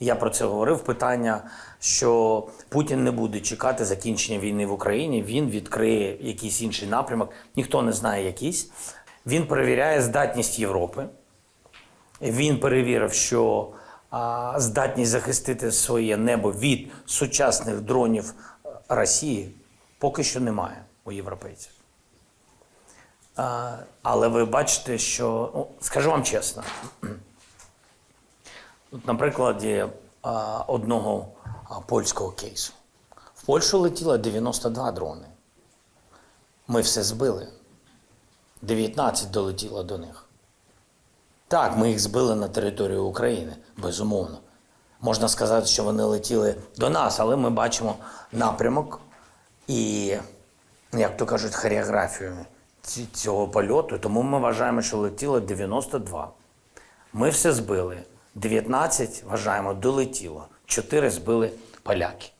Я про це говорив. Питання, що Путін не буде чекати закінчення війни в Україні. Він відкриє якийсь інший напрямок. Ніхто не знає якийсь. Він перевіряє здатність Європи. Він перевірив, що а, здатність захистити своє небо від сучасних дронів е, Росії поки що немає у європейців. А, але ви бачите, що ну, скажу вам чесно, От на прикладі одного польського кейсу. В Польщу летіло 92 дрони. Ми все збили. 19 долетіло до них. Так, ми їх збили на територію України, безумовно. Можна сказати, що вони летіли до нас, але ми бачимо напрямок і, як то кажуть, хореографію цього польоту. Тому ми вважаємо, що летіло 92. Ми все збили. 19, вважаємо, долетіло. 4 збили поляки.